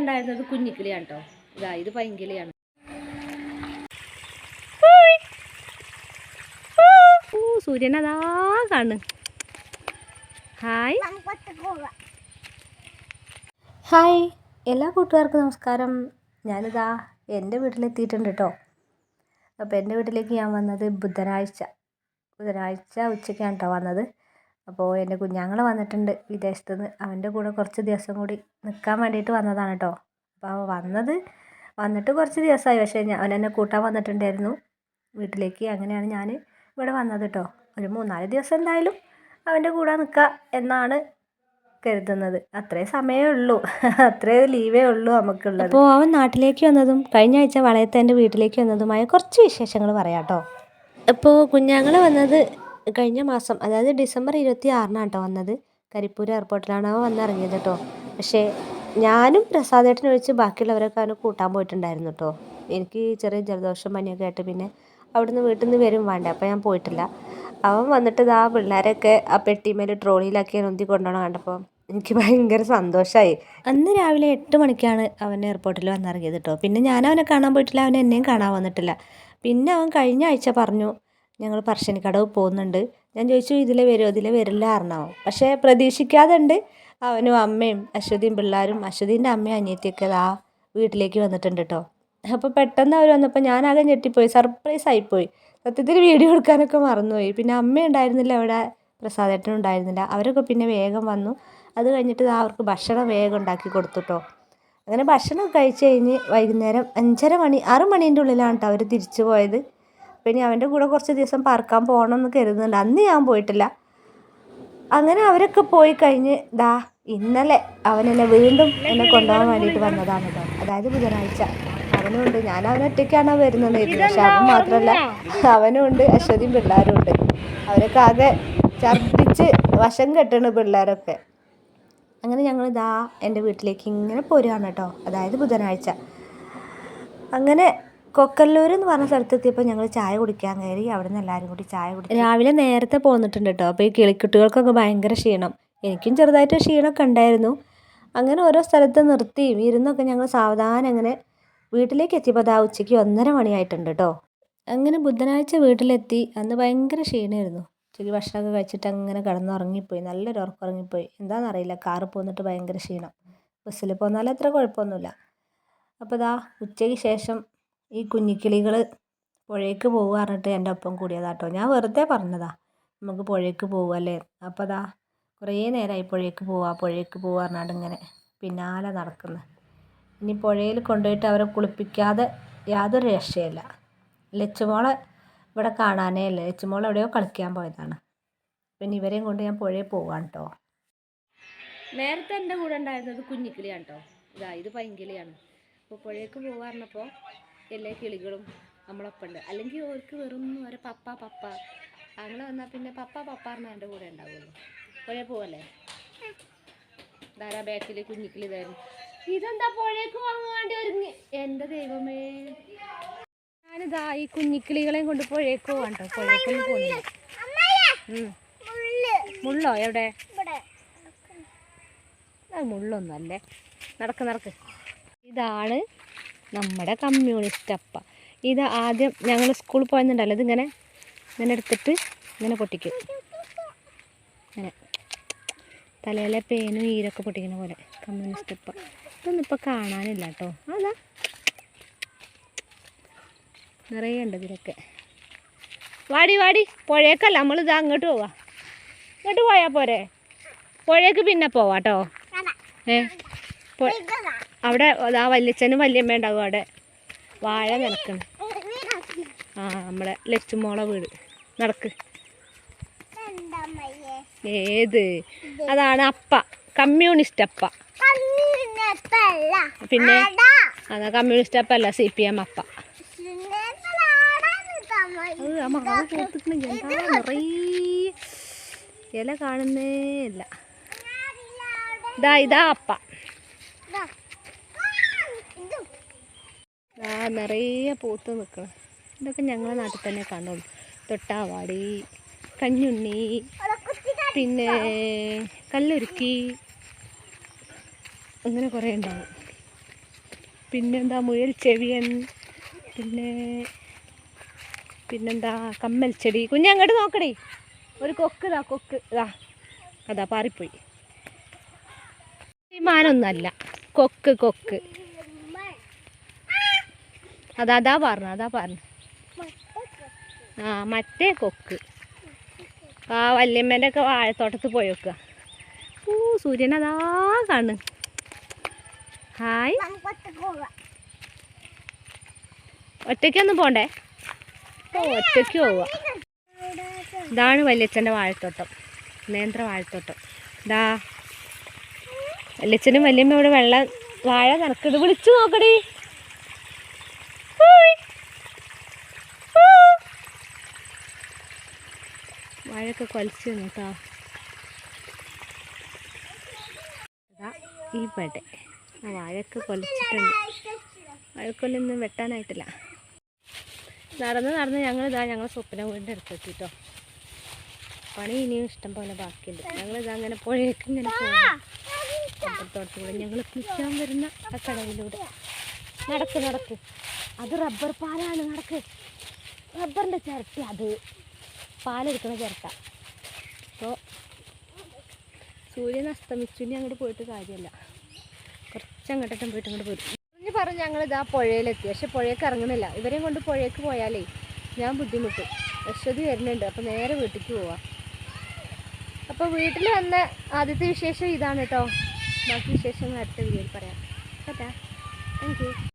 ഉണ്ടായിരുന്നത് കുഞ്ഞിക്കിളിയാണ് കേട്ടോ ഇതാ ഇത് പൈങ്കിളിയാണ്. ഓ സൂര്യൻ അതാ കാണ് ഹായ്. ഹായ്. എല്ലാ കൂട്ടുകാർക്കും നമസ്കാരം. ഞാനിതാ എന്റെ വീട്ടിലെത്തിയിട്ടുണ്ട് കേട്ടോ അപ്പോൾ എന്റെ വീട്ടിലേക്ക് ഞാൻ വന്നത് ബുധനാഴ്ച. ബുധനാഴ്ച ഉച്ചയ്ക്കാണ് കേട്ടോ വന്നത്. അപ്പോൾ എന്റെ കുഞ്ഞാങ്ങൾ വന്നിട്ടുണ്ട് വിദേശത്ത് നിന്ന് അവന്റെ കൂടെ കുറച്ച് ദിവസം കൂടി നിൽക്കാൻ വേണ്ടിയിട്ട് വന്നതാണ് കേട്ടോ അപ്പോൾ അവൻ വന്നത് വന്നിട്ട് കുറച്ച് ദിവസമായി. പക്ഷേ ഞാൻ അവൻ എന്നെ കൂട്ടാൻ വന്നിട്ടുണ്ടായിരുന്നു. വീട്ടിലേക്ക് അങ്ങനെയാണ് ഞാൻ ഇവിടെ വന്നത് കേട്ടോ ഒരു മൂന്നാൽ ദിവസം എന്തായാലും അവന്റെ കൂടെ നിൽക്കുക എന്നാണ് കരുതുന്നത്. അത്രേ സമയമേ ഉള്ളൂ. അത്രേ ലീവേ ഉള്ളൂ നമുക്കുള്ളത്. അപ്പോൾ അവൻ നാട്ടിലേക്ക് വന്നതും കഴിഞ്ഞ ആഴ്ച വളയത്തേന്റെ വീട്ടിലേക്ക് വന്നതുമായ കുറച്ച് വിശേഷങ്ങൾ പറയാം കേട്ടോ അപ്പോൾ കുഞ്ഞാങ്ങൾ വന്നത് കഴിഞ്ഞ മാസം അതായത് ഡിസംബർ ഇരുപത്തി ആറിനാണ് കേട്ടോ വന്നത്. കരിപ്പൂർ എയർപോർട്ടിലാണ് അവൻ വന്നിറങ്ങിയത് കേട്ടോ പക്ഷേ ഞാനും പ്രസാദേട്ടനെ ഒഴിച്ച് ബാക്കിയുള്ളവരൊക്കെ അവനെ കൂട്ടാൻ പോയിട്ടുണ്ടായിരുന്നു കേട്ടോ എനിക്ക് ചെറിയ ജലദോഷം പനിയൊക്കെ ആയിട്ട് പിന്നെ അവിടുന്ന് വീട്ടിൽ നിന്ന് വരും വേണ്ടേ അപ്പോൾ ഞാൻ പോയിട്ടില്ല. അവൻ വന്നിട്ട് ഇതാ പിള്ളേരൊക്കെ ആ പെട്ടിമേൽ ട്രോളിയിലാക്കി ഉന്തി കൊണ്ടുപോകണം കണ്ടപ്പോൾ എനിക്ക് ഭയങ്കര സന്തോഷമായി അന്ന് രാവിലെ എട്ട് മണിക്കാണ് അവൻ എയർപോർട്ടിൽ വന്നിറങ്ങിയത് കേട്ടോ പിന്നെ ഞാൻ അവനെ കാണാൻ പോയിട്ടില്ല അവൻ എന്നെയും കാണാൻ വന്നിട്ടില്ല. പിന്നെ അവൻ കഴിഞ്ഞ ആഴ്ച പറഞ്ഞു ഞങ്ങൾ പറശ്ശിനിക്കടവ് പോകുന്നുണ്ട്. ഞാൻ ചോദിച്ചു ഇതിലെ വരുമോ ഇതിലെ വരില്ല അറിഞ്ഞാവും പക്ഷേ പ്രതീക്ഷിക്കാതെണ്ട്. അവനും അമ്മയും അശ്വതിയും പിള്ളേരും അശ്വതീന്റെ അമ്മയും അനിയത്തിയൊക്കെ ആ വീട്ടിലേക്ക് വന്നിട്ടുണ്ട് കേട്ടോ അപ്പോൾ പെട്ടെന്ന് അവർ വന്നപ്പോൾ ഞാനാകെ ഞെട്ടിപ്പോയി. സർപ്രൈസ് ആയിപ്പോയി. സത്യത്തിൽ വീഡിയോ എടുക്കാനൊക്കെ മറന്നുപോയി. പിന്നെ അമ്മ ഉണ്ടായിരുന്നില്ല അവിടെ. പ്രസാദേട്ടനും ഉണ്ടായിരുന്നില്ല. അവരൊക്കെ പിന്നെ വേഗം വന്നു. അത് കഴിഞ്ഞിട്ട് അവർക്ക് ഭക്ഷണം വേഗം ഉണ്ടാക്കി കൊടുത്തു കേട്ടോ അങ്ങനെ ഭക്ഷണം കഴിച്ച് കഴിഞ്ഞ് വൈകുന്നേരം അഞ്ചര മണി ആറ് മണീന്റെ ഉള്ളിലാണ് കേട്ടോ അവർ തിരിച്ചു പോയത്. പിന്നെ അവന്റെ കൂടെ കുറച്ച് ദിവസം പറക്കാൻ പോകണം എന്ന് കരുതുന്നുണ്ട്. അന്ന് ഞാൻ പോയിട്ടില്ല. അങ്ങനെ അവരൊക്കെ പോയി കഴിഞ്ഞ് ദാ ഇന്നലെ അവൻ എന്നെ വീണ്ടും എന്നെ കൊണ്ടുപോകാൻ വേണ്ടിയിട്ട് വന്നതാണ് കേട്ടോ. അതായത് ബുധനാഴ്ച. അവനുമുണ്ട് ഞാൻ അവൻ ഒറ്റയ്ക്കാണ് വരുന്നത്. പക്ഷെ അവൻ മാത്രമല്ല അവനും ഉണ്ട്. അശ്വതിയും പിള്ളേരും ഉണ്ട്. അവരൊക്കെ ആകെ ഛർദ്ദിച്ച് വശം കെട്ടണ് പിള്ളേരൊക്കെ. അങ്ങനെ ഞങ്ങൾ ഇതാ എന്റെ വീട്ടിലേക്ക് ഇങ്ങനെ പോരുകയാണ് കേട്ടോ. അതായത് ബുധനാഴ്ച. അങ്ങനെ കൊക്കല്ലൂർ എന്ന് പറഞ്ഞ സ്ഥലത്തെത്തിയപ്പോൾ ഞങ്ങൾ ചായ കുടിക്കാൻ കയറി അവിടെ നിന്ന് എല്ലാവരും കൂടി ചായ കുടിച്ചു. രാവിലെ നേരത്തെ പോന്നിട്ടുണ്ട് കേട്ടോ അപ്പോൾ ഈ കിളിക്കുട്ടികൾക്കൊക്കെ ഭയങ്കര ക്ഷീണം. എനിക്കും ചെറുതായിട്ട് ക്ഷീണമൊക്കെ ഉണ്ടായിരുന്നു. അങ്ങനെ ഓരോ സ്ഥലത്ത് നിർത്തിയും ഇരുന്നൊക്കെ ഞങ്ങൾ സാവധാനം അങ്ങനെ വീട്ടിലേക്ക് എത്തിയപ്പോൾ അതാ ഉച്ചയ്ക്ക് ഒന്നര മണിയായിട്ടുണ്ട് കേട്ടോ അങ്ങനെ ബുധനാഴ്ച വീട്ടിലെത്തി. അന്ന് ഭയങ്കര ക്ഷീണമായിരുന്നു ഉച്ചയ്ക്ക് ഭക്ഷണമൊക്കെ കഴിച്ചിട്ട് അങ്ങനെ കിടന്നുറങ്ങിപ്പോയി. നല്ലൊരു ഉറക്കം ഉറങ്ങിപ്പോയി എന്താണെന്നറിയില്ല കാറ് പോന്നിട്ട് ഭയങ്കര ക്ഷീണം. ബസ്സിൽ പോന്നാലും അത്ര കുഴപ്പമൊന്നുമില്ല. അപ്പോൾ ഇതാ ഉച്ചയ്ക്ക് ശേഷം ഈ കുഞ്ഞിക്കിളികൾ പുഴയ്ക്ക് പോകുക പറഞ്ഞിട്ട് എന്റെ ഒപ്പം കൂടിയതാട്ടോ. ഞാൻ വെറുതെ പറഞ്ഞതാ നമുക്ക് പുഴയ്ക്ക് പോകുമല്ലേ അപ്പോൾ അതാ കുറേ നേരമായി പുഴയ്ക്ക് പോവാ പുഴയ്ക്ക് പോവാ പറഞ്ഞാണ്ട് ഇങ്ങനെ പിന്നാലെ നടക്കുന്നു. ഇനി പുഴയിൽ കൊണ്ടുപോയിട്ട് അവരെ കുളിപ്പിക്കാതെ യാതൊരു രക്ഷയില്ല. ലച്ചുമോളെ ഇവിടെ കാണാനേ ഇല്ല. ലച്ചുമോൾ എവിടെയോ കളിക്കാൻ പോയതാണ്. പിന്നെ ഇവരെയും കൊണ്ട് ഞാൻ പുഴയിൽ പോവാണ് കേട്ടോ നേരത്തെ എന്റെ കൂടെ ഉണ്ടായിരുന്നത് കുഞ്ഞിക്കിളിയാണ് കേട്ടോ ഇതാ ഇത് പൈങ്കിളിയാണ്. അപ്പോൾ പുഴയ്ക്ക് പോകാറുണ്ടപ്പോൾ എല്ലാ കിളികളും നമ്മളൊപ്പമുണ്ട്. അല്ലെങ്കിൽ അവർക്ക് വെറും ഒരു പപ്പ പപ്പ. അങ്ങനെ വന്നാൽ പിന്നെ പപ്പ പപ്പ എന്റെ കൂടെ ഉണ്ടാവുള്ളൂ. പുഴ പോവല്ലേ ധാരാ ബാക്കിൽ കുഞ്ഞിക്കിളി ഇതായിരുന്നു. ഇതെന്താ പുഴയ്ക്ക് വാങ്ങാണ്ട് ഒരുങ്ങി? എന്റെ ദൈവമേ. ഞാനിതാ ഈ കുഞ്ഞിക്കിളികളെയും കൊണ്ട് പുഴയ്ക്ക് പോവാണ്ടോ. കേട്ടോ പുഴയ്ക്കൊന്നും. മുള്ളോ എവിടെ? മുള്ളൊന്നല്ലേ നടക്ക് നടക്ക്. ഇതാണ് നമ്മുടെ കമ്മ്യൂണിസ്റ്റ് അപ്പ. ഇത് ആദ്യം ഞങ്ങൾ സ്കൂളിൽ പോയെന്നുണ്ടല്ലോ ഇതിങ്ങനെ ഇങ്ങനെ എടുത്തിട്ട് ഇങ്ങനെ പൊട്ടിക്കും. ഇങ്ങനെ. തലയിലെ പേനും ഈരൊക്കെ പൊട്ടിക്കുന്ന പോലെ കമ്മ്യൂണിസ്റ്റ് അപ്പ. ഇതൊന്നും ഇപ്പോൾ കാണാനില്ല കേട്ടോ. അതാ. നിറയെ ഉണ്ട് ഇതിലൊക്കെ. വാടി വാടി. പുഴയൊക്കെ നമ്മൾ ഇതാ അങ്ങോട്ട് പോവാ. ഇങ്ങോട്ട് പോയാൽ പോരെ? പുഴയ്ക്ക് പിന്നെ പോവാട്ടോ ഏ? അവിടെ ആ വല്യച്ഛനും വല്യമ്മ ഉണ്ടാവും അവിടെ. വാഴ നടക്കണം ആ നമ്മളെ ലച്ചുമോളെ വീട്. നടക്ക്. ഏത്? അതാണ് അപ്പ. കമ്മ്യൂണിസ്റ്റ് അപ്പ. പിന്നെ? അതാ കമ്മ്യൂണിസ്റ്റ് അപ്പ അല്ല സി പി എം അപ്പ. മാവ് എന്താ ഇല കാണുന്നേ ഇല്ല. ഇതാ ഇതാ അപ്പ. ആ നിറയെ പൂത്ത് നിൽക്കണം ഇതൊക്കെ ഞങ്ങളെ നാട്ടിൽ തന്നെ കാണുള്ളൂ. തൊട്ടാവാടി കഞ്ഞുണ്ണി പിന്നെ കല്ലുരുക്കി അങ്ങനെ കുറേ ഉണ്ടാവും. പിന്നെന്താ മുയൽ ചെവിയൻ പിന്നെ പിന്നെന്താ കമ്മൽ ചെടി. കുഞ്ഞങ്ങോട്ട് നോക്കടി. ഒരു കൊക്ക് ഇതാ കൊക്ക്. ഇതാ അതാ പാറിപ്പോയി. ഈ മാനൊന്നല്ല കൊക്ക് കൊക്ക്. അതാ അതാ പറഞ്ഞു അതാ പറഞ്ഞു ആ മറ്റേ കൊക്ക്. ആ വല്യമ്മേന്റെ ഒക്കെ വാഴത്തോട്ടത്ത് പോയി വെക്കുക. ഓ സൂര്യൻ അതാ കാണു ഹായ്. ഒറ്റയ്ക്കൊന്നും പോണ്ടേ? ഓ ഒറ്റയ്ക്ക് പോവുക. ഇതാണ് വല്യച്ഛന്റെ വാഴത്തോട്ടം. നേന്ത്ര വാഴത്തോട്ടം. ഇതാ. വല്യച്ഛനും വല്യമ്മ ഇവിടെ വെള്ളം വാഴ നനക്കത് വിളിച്ചു നോക്കടി ഹൂയ്. ഹൂ. വാഴയൊക്കെ കൊലച്ച് കേട്ടോ. ഇവിടെ. ആ വാഴയൊക്കെ കൊലച്ചിട്ടുണ്ട്. വാഴക്കൊല്ലൊന്നും വെട്ടാനായിട്ടില്ല. നടന്ന് നടന്ന് ഞങ്ങൾ ഇതാ ഞങ്ങൾ സ്വപ്ന വീടിന്റെ അടുത്ത് എത്തിട്ടോ. പണി ഇനിയും ഇഷ്ടം പോലെ ബാക്കിയുണ്ട്. ഞങ്ങൾ ഇതാ അങ്ങനെ പുഴയൊക്കെ ഇങ്ങനെ അപ്പുറത്തോടത്തൂടെ ഞങ്ങൾ കുളിക്കാൻ വരുന്ന ആ കടവിലൂടെ നടക്ക് നടക്ക്. അത് റബ്ബർ പാലാണ് നടക്ക്. റബ്ബറിന്റെ ചിരട്ടി അത്. പാലെടുക്കുന്ന ചിരട്ട. അപ്പോൾ സൂര്യൻ അസ്തമിച്ചു. ഇനി അങ്ങോട്ട് പോയിട്ട് കാര്യമല്ല. കുറച്ച് അങ്ങോട്ടും പോയിട്ട് അങ്ങോട്ട് പോരും. പറഞ്ഞ് പറഞ്ഞ് ഞങ്ങൾ ഇതാ പുഴയിലെത്തി. പക്ഷെ പുഴയ്ക്ക് ഇറങ്ങുന്നില്ല. ഇവരെയും കൊണ്ട് പുഴയ്ക്ക് പോയാലേ ഞാൻ ബുദ്ധിമുട്ടും. അശ്വതി വരുന്നുണ്ട്. അപ്പോൾ നേരെ വീട്ടിലേക്ക് പോവാം. അപ്പോൾ വീട്ടിൽ വന്ന ആദ്യത്തെ വിശേഷം ഇതാണ് കേട്ടോ. ബാക്കി വിശേഷങ്ങൾ അടുത്ത വീഡിയോയിൽ പറയാം. കേട്ടാ താങ്ക് യു